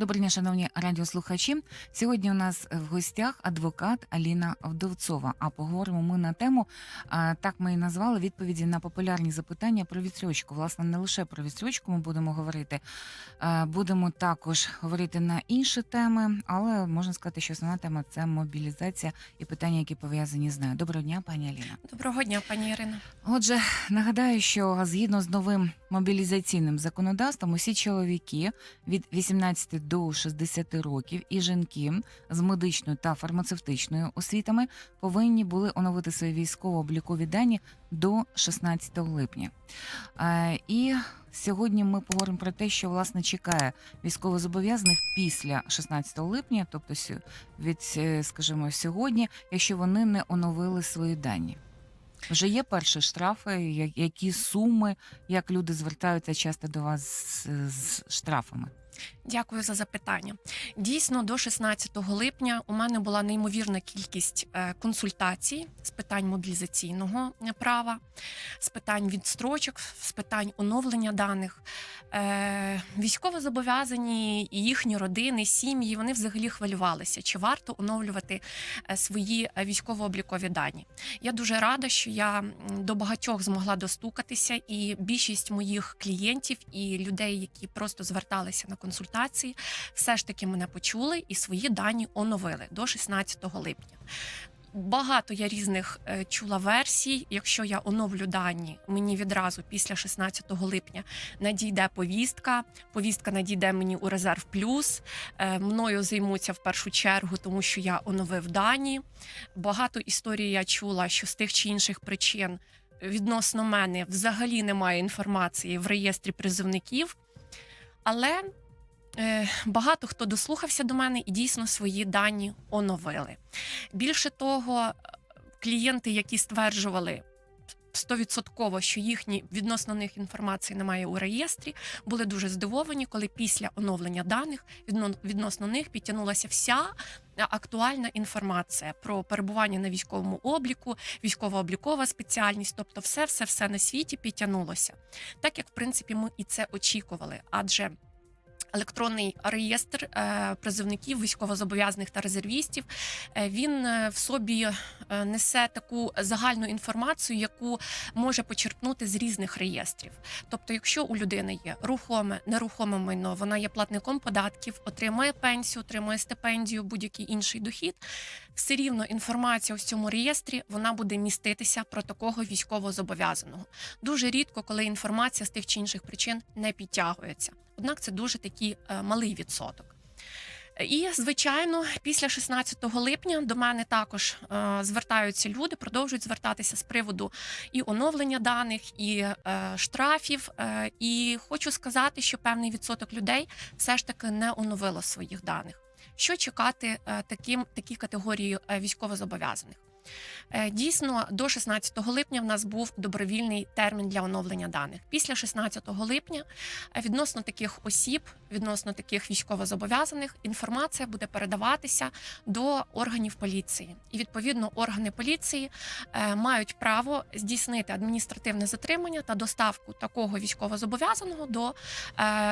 Добрий день, шановні радіослухачі. Сьогодні у нас в гостях адвокат Аліна Вдовцова. А поговоримо ми на тему, так ми і назвали відповіді на популярні запитання про відстрочку. Власне, не лише про відстрочку ми будемо говорити. Будемо також говорити на інші теми, але можна сказати, що основна тема це мобілізація і питання, які пов'язані з нею. Доброго дня, пані Аліна. Доброго дня, пані Ірино. Отже, нагадаю, що згідно з новим мобілізаційним законодавством, усі чоловіки від 18 до 60 років і жінки з медичною та фармацевтичною освітами повинні були оновити свої військово-облікові дані до 16 липня. Е, І сьогодні ми поговоримо про те, що власне чекає військовозобов'язаних після 16 липня, тобто від, е, скажімо, сьогодні, якщо вони не оновили свої дані. Вже є перші штрафи, які суми, як люди звертаються часто до вас з, з штрафами? Дякую за запитання. Дійсно, до 16 липня у мене була неймовірна кількість е, консультацій з питань мобілізаційного е, права, з питань відстрочок, з питань оновлення даних. Е, Військовозобов'язані і їхні родини, сім'ї вони взагалі хвилювалися, чи варто оновлювати свої військово-облікові дані. Я дуже рада, що я до багатьох змогла достукатися, і більшість моїх клієнтів і людей, які просто зверталися на консультації, все ж таки мене почули і свої дані оновили до 16 липня. Багато я різних е, чула версій. Якщо я оновлю дані, мені відразу після 16 липня надійде повістка. Повістка надійде мені у резерв плюс. Е, мною займуться в першу чергу, тому що я оновив дані. Багато історій я чула, що з тих чи інших причин відносно мене взагалі немає інформації в реєстрі призовників. Але багато хто дослухався до мене і дійсно свої дані оновили. Bільше того, е, клієнти, які стверджували. Стовідсотково, що їхні відносно них інформації немає у реєстрі, були дуже здивовані, коли після оновлення даних відносно них підтягнулася вся актуальна інформація про перебування на військовому обліку, військово-облікова спеціальність, тобто все, все, все на світі підтягнулося. Так як в принципі ми і це очікували, адже електронний реєстр е, призовників, військовозобов'язаних та резервістів. е, Він е, в собі несе таку загальну інформацію, яку може почерпнути з різних реєстрів. Тобто, якщо у людини є рухоме, нерухоме майно, вона є платником податків, отримує пенсію, отримує стипендію, будь-який інший дохід. Все рівно інформація у цьому реєстрі вона буде міститися про такого військовозобов'язаного. Дуже рідко, коли інформація з тих чи інших причин не підтягується. Однак це дуже такий е, малий відсоток. І, звичайно, після 16 липня до мене також е, звертаються люди, продовжують звертатися з приводу і оновлення даних, і е, штрафів. Е, і хочу сказати, що певний відсоток людей все ж таки не оновило своїх даних. Що чекати е, таким такі категорії е, військовозобов'язаних? Е, Дійсно, до 16 липня в нас був добровільний термін для оновлення даних. Після 16 липня е, відносно таких осіб, відносно таких військовозобов'язаних, інформація буде передаватися до органів поліції. І відповідно органи поліції е, мають право здійснити адміністративне затримання та доставку такого військовозобов'язаного до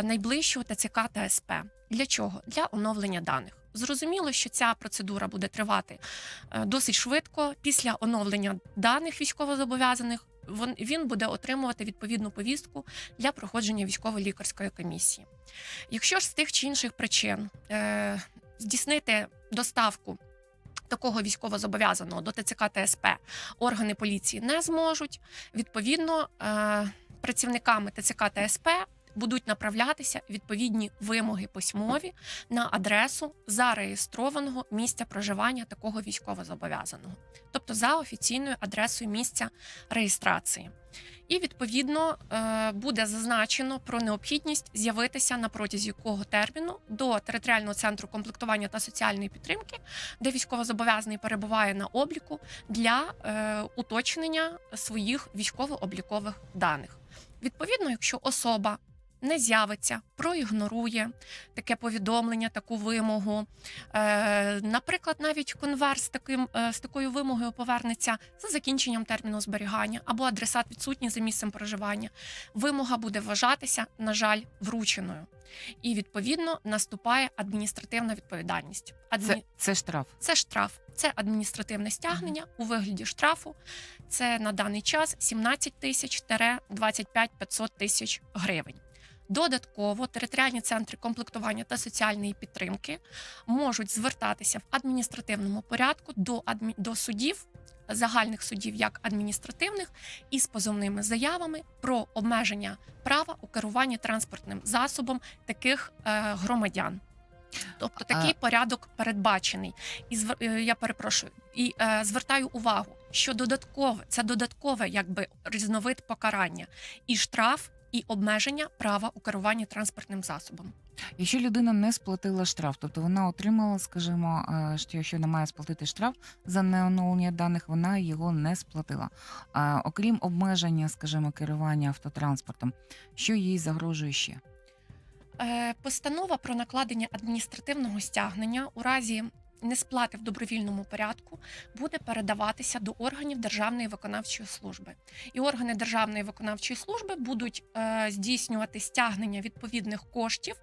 найближчого ТЦК та СП. Для чого? Для оновлення даних. Зрозуміло, що ця процедура буде тривати е, досить швидко. Після оновлення даних військовозобов'язаних він буде отримувати відповідну повістку для проходження військово-лікарської комісії. Якщо ж з тих чи інших причин е, здійснити доставку такого військовозобов'язаного до ТЦК та СП органи поліції не зможуть, відповідно е, працівниками ТЦК та СП будуть направлятися відповідні вимоги письмові на адресу зареєстрованого місця проживання такого військовозобов'язаного, тобто за офіційною адресою місця реєстрації. І відповідно е, буде зазначено про необхідність з'явитися на протязі якого терміну до територіального центру комплектування та соціальної підтримки, де військовозобов'язаний перебуває на обліку для е, уточнення своїх військово-облікових даних. Відповідно, якщо особа не з'явиться, проігнорує таке повідомлення, таку вимогу. Е, наприклад, навіть конверт з таким е, з такою вимогою повернеться за закінченням терміну зберігання або адресат відсутній за місцем проживання. Вимога буде вважатися, на жаль, врученою. І відповідно наступає адміністративна відповідальність. Адмі... Це, це штраф. Це штраф, це адміністративне стягнення у вигляді штрафу. Це на даний час 17 тисяч 25 500 тисяч гривень. Додатково територіальні центри комплектування та соціальної підтримки можуть звертатися в адміністративному порядку до адмі... до судів. Загальних судів як адміністративних із позовними заявами про обмеження права у керуванні транспортним засобом таких е, громадян. Тобто такий порядок передбачений. І звер- е, я перепрошую, і е, звертаю увагу, що додаткове це додаткове, якби різновид покарання, і штраф, і обмеження права у керуванні транспортним засобом. Якщо людина не сплатила штраф, тобто вона отримала, скажімо, е, що якщо вона має сплатити штраф за неоновлення даних, вона його не сплатила. А окрім обмеження, скажімо, керування автотранспортом, що їй загрожує ще? Е, Постанова про накладення адміністративного стягнення у разі несплати в добровільному порядку буде передаватися до органів Державної виконавчої служби. І органи Державної виконавчої служби будуть е, здійснювати стягнення відповідних коштів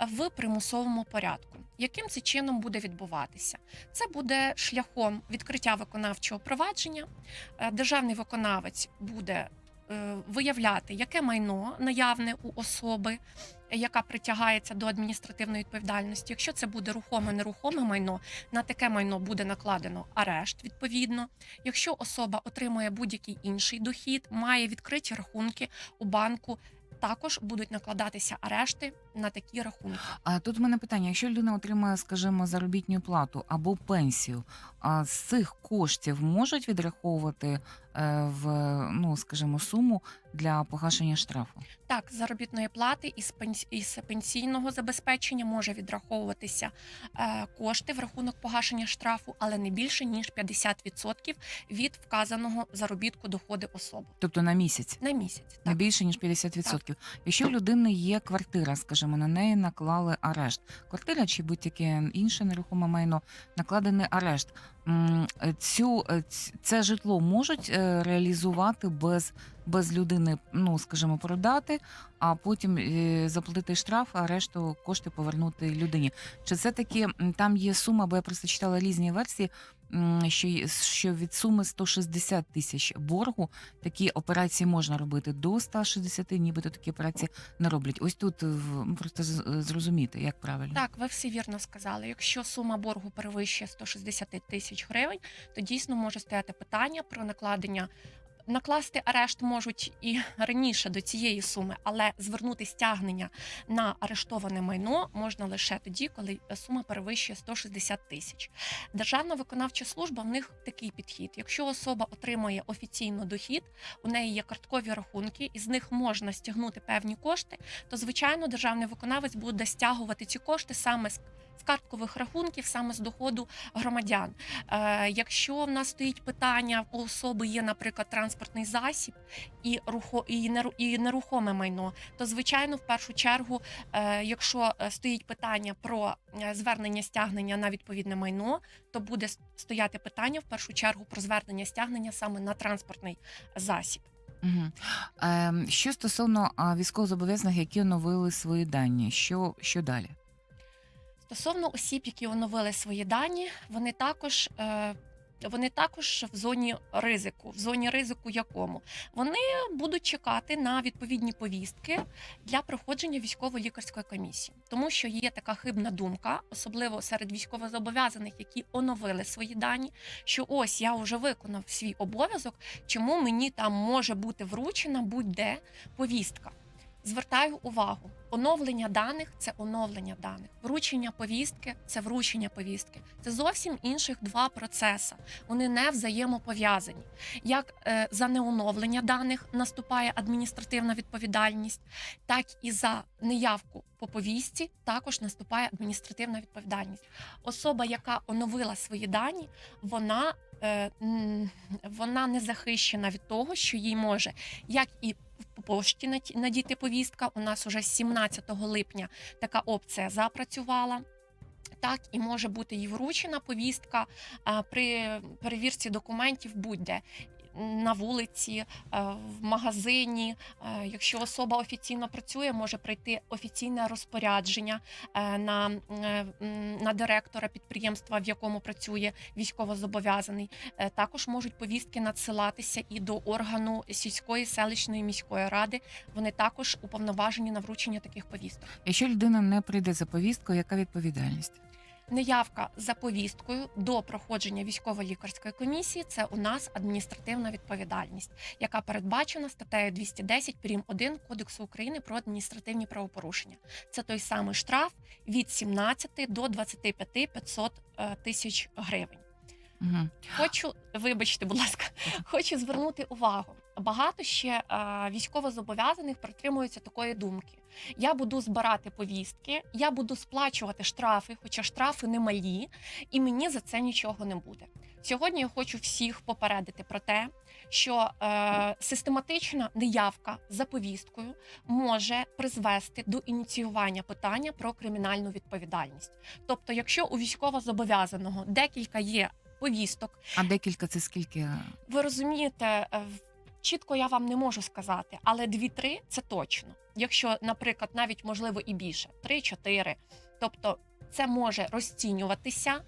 в примусовому порядку. Яким це чином буде відбуватися? Це буде шляхом відкриття виконавчого провадження. Е, Державний виконавець буде е, виявляти, яке майно наявне у особи, яка притягається до адміністративної відповідальності. Якщо це буде рухоме нерухоме майно, на таке майно буде накладено арешт. Відповідно, якщо особа отримує будь-який інший дохід, має відкриті рахунки у банку. Також будуть накладатися арешти на такі рахунки. А тут в мене питання: якщо людина отримує, скажімо, заробітну плату або пенсію, а з цих коштів можуть відраховувати е, в ну, скажімо, суму для погашення штрафу? Так, з заробітної плати із пенс- із пенсійного забезпечення може відраховуватися е, кошти в рахунок погашення штрафу, але не більше ніж 50% від вказаного заробітку доходи особи Тобто на місяць. на місяць. Не більше ніж 50%. Якщо у людини є квартира, скажімо, на неї наклали арешт. Квартира чи будь-яке інше нерухоме майно накладений арешт. Е, Цю е, це житло можуть е, реалізувати без, без людини, ну скажімо, продати, а потім е, заплатити штраф, а решту кошти повернути людині. Чи це таки там є сума, бо я просто читала різні версії, що, що від суми 160 тисяч боргу такі операції можна робити до 160, нібито такі операції не роблять. Ось тут е, ну, просто з- зрозуміти, як правильно. Так, ви все вірно сказали. Якщо сума боргу перевищує 160 тисяч гривень, то дійсно може стояти питання про накладення. Накласти арешт можуть і раніше до цієї суми, але звернути стягнення на арештоване майно можна лише тоді, коли сума перевищує 160 тисяч. Державна виконавча служба в них такий підхід. Якщо особа отримує офіційно дохід, у неї є карткові рахунки, і з них можна стягнути певні кошти, то звичайно державний виконавець буде стягувати ці кошти саме з. З карткових рахунків саме з доходу громадян. Е, якщо в нас стоїть питання, у особи є, наприклад, транспортний засіб і рухо і, неру, і нерухоме майно, то звичайно, в першу чергу, е, якщо е, стоїть питання про звернення стягнення на відповідне майно, то буде стояти питання в першу чергу про звернення стягнення саме на транспортний засіб. Угу. Що стосовно військовозобов'язаних, які оновили свої дані, що, що далі? Стосовно осіб, які оновили свої дані, вони також. Е, вони також в зоні ризику. В зоні ризику якому вони будуть чекати на відповідні повістки для проходження військово-лікарської комісії, тому що є така хибна думка, особливо серед військовозобов'язаних, які оновили свої дані. Що ось я вже виконав свій обов'язок, чому мені там може бути вручена будь-де повістка. Звертаю увагу, оновлення даних це оновлення даних, вручення повістки це вручення повістки. Це зовсім інших два процеси. Вони не взаємопов'язані. Як е, за неоновлення даних наступає адміністративна відповідальність, так і за неявку по повістці також наступає адміністративна відповідальність. Особа, яка оновила свої дані, вона, е, вона не захищена від того, що їй може як і пошті наді- надійти повістка. У нас уже з 17 липня така опція запрацювала. Так, і може бути і вручена повістка при перевірці документів будь-де. На вулиці, е, в магазині. Е, Якщо особа офіційно працює, може прийти офіційне розпорядження е, на, на директора підприємства, в якому працює військовозобов'язаний. Також можуть повістки надсилатися і до органу сільської селищної міської ради. Вони також уповноважені на вручення таких повісток. Якщо людина не прийде за повісткою, яка відповідальність? Неявка за повісткою до проходження військово-лікарської комісії це у нас адміністративна відповідальність, яка передбачена статтею 210 прим. 1 Кодексу України про адміністративні правопорушення. Це той самий штраф від 17 до 25 500 е, тисяч гривень. Угу. Хочу, вибачте, будь ласка, хочу звернути увагу. Багато ще е, військовозобов'язаних притримуються такої думки. Я буду збирати повістки, я буду сплачувати штрафи, хоча штрафи не малі, і мені за це нічого не буде. Сьогодні я хочу всіх попередити про те, що е, систематична неявка за повісткою може призвести до ініціювання питання про кримінальну відповідальність. Тобто, якщо у військовозобов'язаного декілька є повісток, А декілька це скільки? ви розумієте, е, в- чітко я вам не можу сказати, але дві-три це точно. Якщо, наприклад, навіть можливо і більше, три-чотири. Тобто це може розцінюватися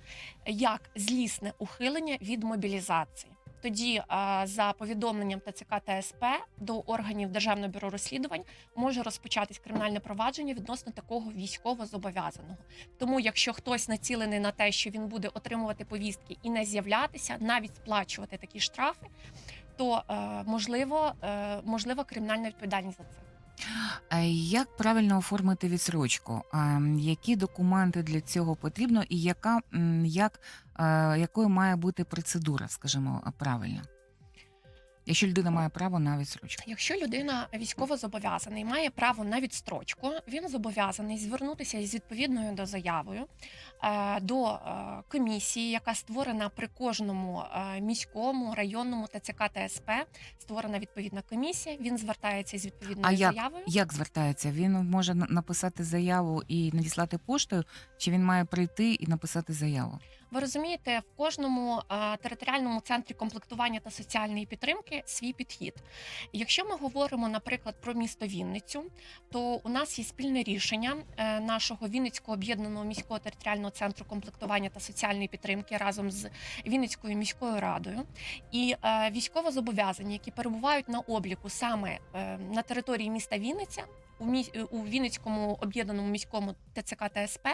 як злісне ухилення від мобілізації. Тоді, е, за повідомленням ТЦК та СП до органів Державного бюро розслідувань може розпочатись кримінальне провадження відносно такого військовозобов'язаного. Тому, якщо хтось націлений на те, що він буде отримувати повістки і не з'являтися, навіть сплачувати такі штрафи, то е, можливо, е, можлива кримінальна відповідальність за це. Як правильно оформити відсрочку? Які документи для цього потрібно, і яка як, е, якою має бути процедура, скажімо, правильно? Якщо людина має право на відсрочку. Якщо людина військово зобов'язаний, має право на відстрочку, він зобов'язаний звернутися із відповідною до заявою е, до е, комісії, яка створена при кожному е, міському районному ТЦК та СП. Створена відповідна комісія. Він звертається із відповідною А заявою. як звертається? Він може написати заяву і надіслати поштою, чи він має прийти і написати заяву? Ви розумієте, в кожному територіальному центрі комплектування та соціальної підтримки свій підхід. Якщо ми говоримо, наприклад, про місто Вінницю, то у нас є спільне рішення е, нашого Вінницького об'єднаного міського територіального центру комплектування та соціальної підтримки разом з Вінницькою міською радою. І е, військовозобов'язані, які перебувають на обліку саме е, на території міста Вінниця. У мі... у Вінницькому об'єднаному міському ТЦК ТСП СП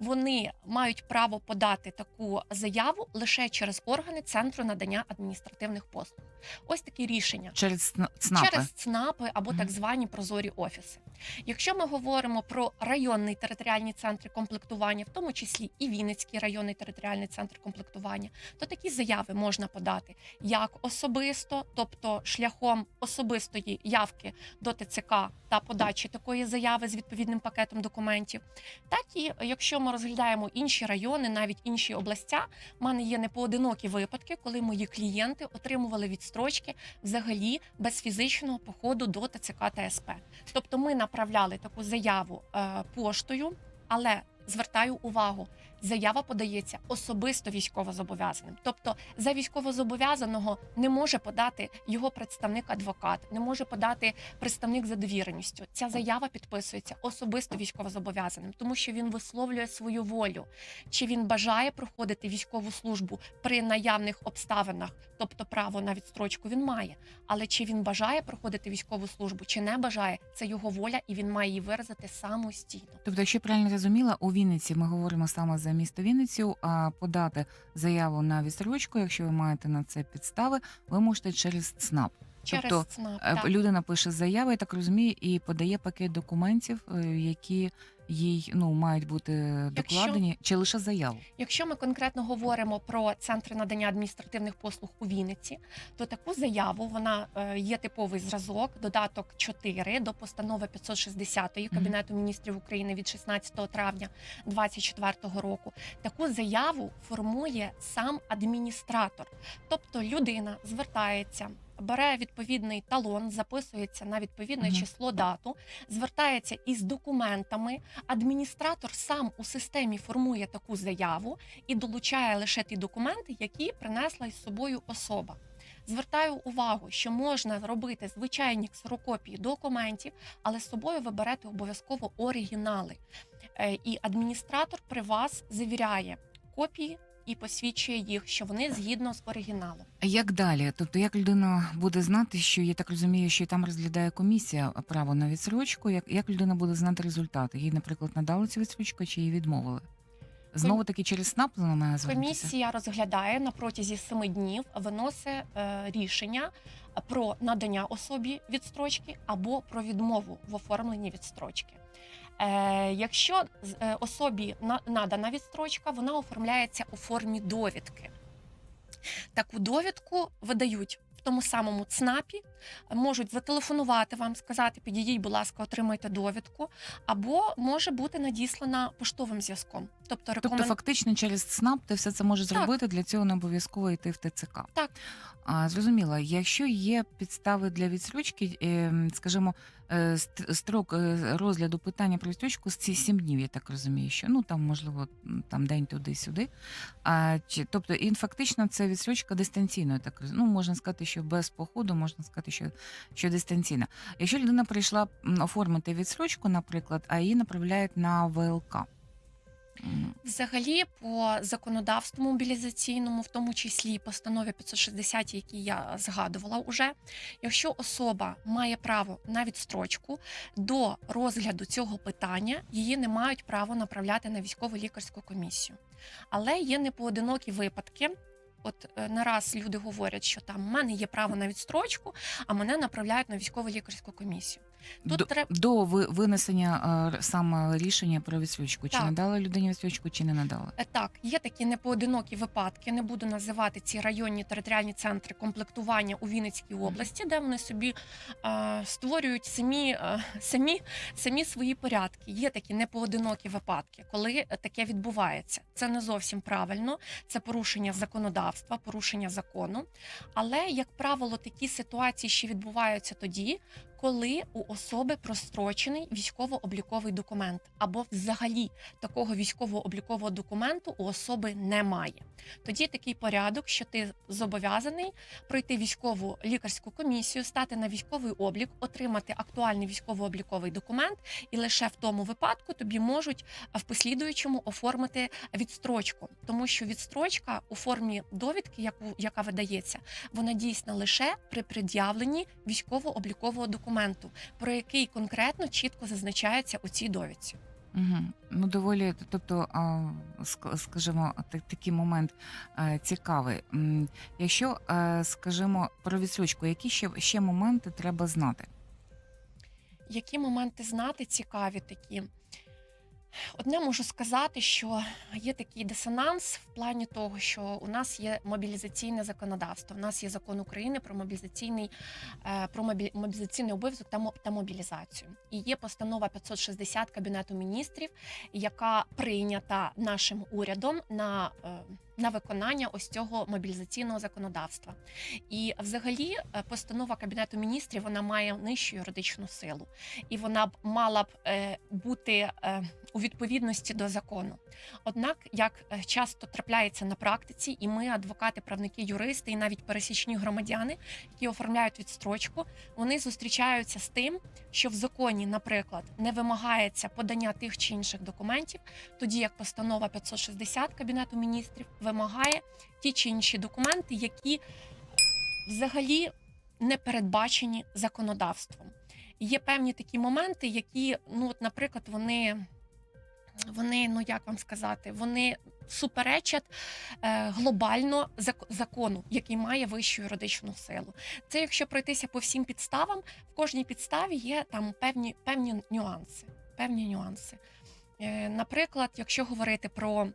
вони мають право подати таку заяву лише через органи центру надання адміністративних послуг. Ось такі рішення. Через ЦНАПи? Через ЦНАПи або так звані прозорі офіси. Якщо ми говоримо про районний територіальні центри комплектування, в тому числі і Вінницький районний територіальний центр комплектування, то такі заяви можна подати як особисто, тобто шляхом особистої явки до ТЦК та подачі такої заяви з відповідним пакетом документів, так і якщо ми розглядаємо інші райони, навіть інші областя, в мене є непоодинокі випадки, коли мої клієнти отримували відстрочки взагалі без фізичного походу до ТЦК та СП. Тобто ми направляли таку заяву е, поштою, але звертаю увагу. Заява подається особисто військовозобов'язаним. Тобто за військовозобов'язаного не може подати його представник-адвокат, не може подати представник за довіреністю. Ця заява підписується особисто військовозобов'язаним, тому що він висловлює свою волю, чи він бажає проходити військову службу при наявних обставинах, тобто право на відстрочку він має. Але чи він бажає проходити військову службу, чи не бажає, це його воля, і він має її виразити самостійно. Тобто, якщо я правильно зрозуміла, у Вінниці ми говоримо саме за місто Вінницю, а подати заяву на відсрочку, якщо ви маєте на це підстави, ви можете через ЦНАП. Через Тобто, ЦНАП, так. Людина пише заяву, я так розумію, і подає пакет документів, е, які їй ну мають бути Якщо- докладені, чи лише заяву. Якщо ми конкретно говоримо про центри надання адміністративних послуг у Вінниці, то таку заяву вона е, є типовий зразок, додаток 4 до постанови 560 Мгм. Кабінету міністрів України від 16 травня 2024 року. Таку заяву формує сам адміністратор, тобто людина звертається бере відповідний талон, записується на відповідне Мгм. число дату, звертається із документами. Адміністратор сам у системі формує таку заяву і долучає лише ті документи, які принесла із собою особа. Звертаю увагу, що можна робити звичайні ксерокопії документів, але з собою ви берете обов'язково оригінали. Е, І адміністратор при вас завіряє копії і посвідчує їх, що вони згідно з оригіналом. А Як далі? Тобто, як людина буде знати, що я так розумію, що там розглядає комісія право на відсрочку? Як, як людина буде знати результати? Їй, наприклад, надали цю відсрочку чи її відмовили? Знову таки через СНАП вона має звернутися? Комісія розглядає на протязі семи днів, виносить е, рішення про надання особі відстрочки або про відмову в оформленні відстрочки. Е, якщо е, особі на- надана відстрочка, вона оформляється у формі довідки. Таку довідку видають в тому самому ЦНАПі, можуть зателефонувати вам, сказати, підійдіть, будь ласка, отримайте довідку, або може бути надіслана поштовим зв'язком. Тобто, Тобто, фактично, через СНАП ти все це можеш Так. зробити. Для цього не обов'язково йти в ТЦК. Так. А, зрозуміло, якщо є підстави для відстрочки, е, скажімо, е, строк е, розгляду питання про відстрочку з ці сім днів, я так розумію, що ну там можливо там день туди-сюди. А чи тобто і фактично це відстрочка дистанційно, так ну можна сказати, що без походу, можна сказати, що, що дистанційна. Якщо людина прийшла оформити відстрочку, наприклад, а її направляють на ВЛК. Взагалі, по законодавству мобілізаційному, в тому числі постанові 560, які я згадувала уже, якщо особа має право на відстрочку до розгляду цього питання, її не мають право направляти на військово лікарську комісію. Але є непоодинокі випадки. От не раз люди говорять, що там в мене є право на відстрочку, а мене направляють на військово лікарську комісію. Тут до, треб- до винесення е, саме рішення про відстрочку. Чи Так. надали людині відстрочку, чи не надали? Е, Так, є такі непоодинокі випадки. Не буду називати ці районні територіальні центри комплектування у Вінницькій області, де вони собі е, створюють самі, е, самі, самі свої порядки. Є такі непоодинокі випадки, коли таке відбувається. Це не зовсім правильно, це порушення законодавства, порушення закону. Але, як правило, такі ситуації ще відбуваються тоді, коли у особи прострочений військово-обліковий документ, або взагалі такого військово-облікового документу у особи немає. Тоді такий порядок, що ти зобов'язаний пройти військову лікарську комісію, стати на військовий облік, отримати актуальний військово-обліковий документ, і лише в тому випадку тобі можуть в послідуючому оформити відстрочку, тому що відстрочка у формі довідки, яку яка видається, вона дійсна лише при пред'явленні військово-облікового документу, про який конкретно чітко зазначається у цій довідці. Угу. Ну, доволі, тобто, скажімо, такий момент цікавий. Якщо, скажімо, про відсрочку, які ще, ще моменти треба знати? Які моменти знати цікаві такі? Одне можу сказати, що є такий дисонанс в плані того, що у нас є мобілізаційне законодавство. У нас є закон України про мобілізаційний е, про мобі- мобілізаційний обов'язок та мо- мобілізацію. І є постанова 560 кабінету міністрів, яка прийнята нашим урядом на, е, на виконання ось цього мобілізаційного законодавства. І взагалі е, постанова кабінету міністрів вона має нижчу юридичну силу, і вона б мала б бути у відповідності до закону. Однак, як е, часто трапляється на практиці, і ми, адвокати, правники, юристи, і навіть пересічні громадяни, які оформляють відстрочку, вони зустрічаються з тим, що в законі, наприклад, не вимагається подання тих чи інших документів, тоді як постанова 560 кабінету міністрів вимагає ті чи інші документи, які взагалі не передбачені законодавством. Є певні такі моменти, які, ну, от, наприклад, вони, вони, ну як вам сказати, вони суперечать е, глобально зак- закону, який має вищу юридичну силу. Це якщо пройтися по всім підставам, в кожній підставі є там певні, певні нюанси. Певні нюанси. Е, наприклад, якщо говорити про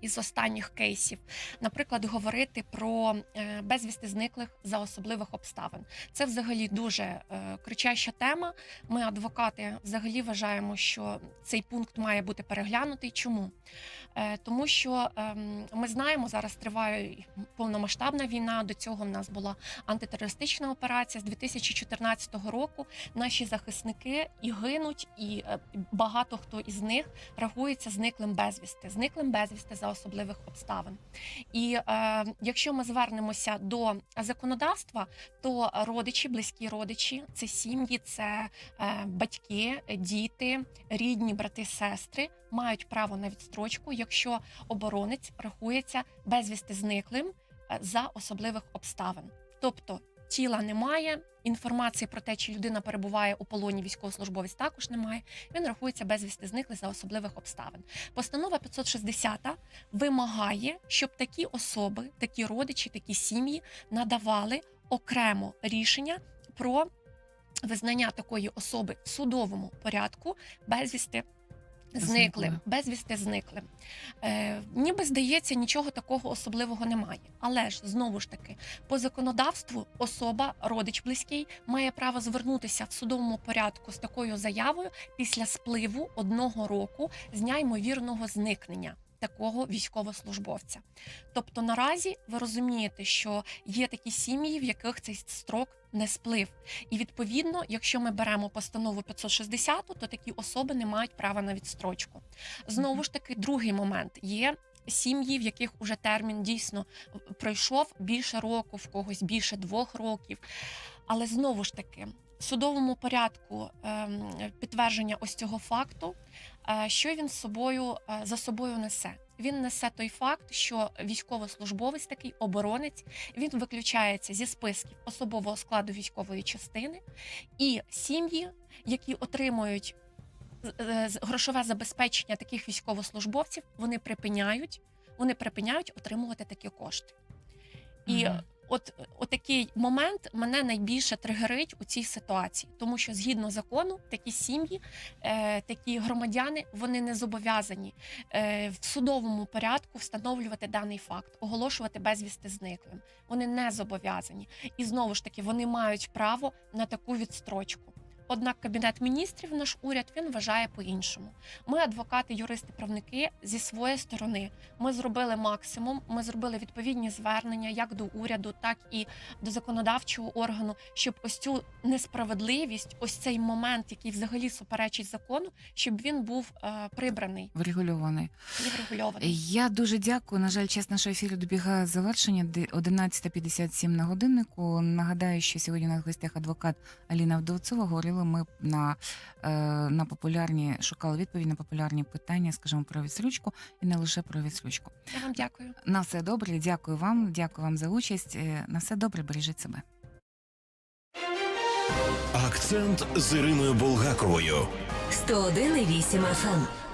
із останніх кейсів, наприклад, говорити про е, безвісти зниклих за особливих обставин. Це взагалі дуже е, кричаща тема. Ми, адвокати, взагалі вважаємо, що цей пункт має бути переглянутий. Чому? Е, Тому що ем, ми знаємо, зараз триває повномасштабна війна. До цього в нас була антитерористична операція з 2014 року. Наші захисники і гинуть, і багато хто із них рахується зниклим безвісти, зниклим безвісти за особливих обставин. І е, якщо ми звернемося до законодавства, то родичі, близькі родичі, це сім'ї, це е, батьки, діти, рідні, брати, сестри мають право на відстрочку, якщо оборонець рахується безвісти зниклим е, за особливих обставин. Тобто тіла немає, інформації про те, чи людина перебуває у полоні військовослужбовець, також немає. Він рахується безвісти зниклий за особливих обставин. Постанова 560 вимагає, щоб такі особи, такі родичі, такі сім'ї надавали окремо рішення про визнання такої особи в судовому порядку безвісти. Зниклою. безвісти зникли. Е, ніби здається, нічого такого особливого немає. Але ж знову ж таки, по законодавству особа, родич близький, має право звернутися в судовому порядку з такою заявою після спливу одного року з дня ймовірного зникнення такого військовослужбовця. Тобто наразі ви розумієте, що є такі сім'ї, в яких цей строк не сплив. І відповідно, якщо ми беремо постанову 560, то такі особи не мають права на відстрочку. Знову ж таки, другий момент є. Сім'ї, в яких уже термін дійсно пройшов більше року, в когось більше двох років. Але знову ж таки, судовому порядку ем, підтвердження ось цього факту, е, що він собою е, за собою несе. Він несе той факт, що військовослужбовець, такий оборонець, він виключається зі списків особового складу військової частини, і сім'ї, які отримують е, грошове забезпечення таких військовослужбовців, вони припиняють, вони припиняють отримувати такі кошти. І Мгм. от, от такий момент мене найбільше тригерить у цій ситуації, тому що згідно закону, такі сім'ї, е, такі громадяни, вони не зобов'язані е, в судовому порядку встановлювати даний факт, оголошувати безвісти зниклим. Вони не зобов'язані. І знову ж таки, вони мають право на таку відстрочку. Однак кабінет міністрів, наш уряд, він вважає по-іншому. Ми, адвокати, юристи, правники, зі своєї сторони, ми зробили максимум. Ми зробили відповідні звернення як до уряду, так і до законодавчого органу, щоб ось цю несправедливість, ось цей момент, який взагалі суперечить закону, щоб він був е, прибраний Врегульований. і врегульований. Я дуже дякую. На жаль, час нашого ефіру добігає завершення. Де- 11.57 на годиннику. Нагадаю, що сьогодні в гостях адвокат Аліна Вдовцова. Говорили ми на, е, на популярні, шукали відповідь на популярні питання, скажімо, про відсрочку і не лише про відсрочку. Я вам дякую. На все добре. Дякую вам. Дякую вам за участь. Е, На все добре. Бережіть себе. Акцент з Іриною Булгаковою. 101,8 FM.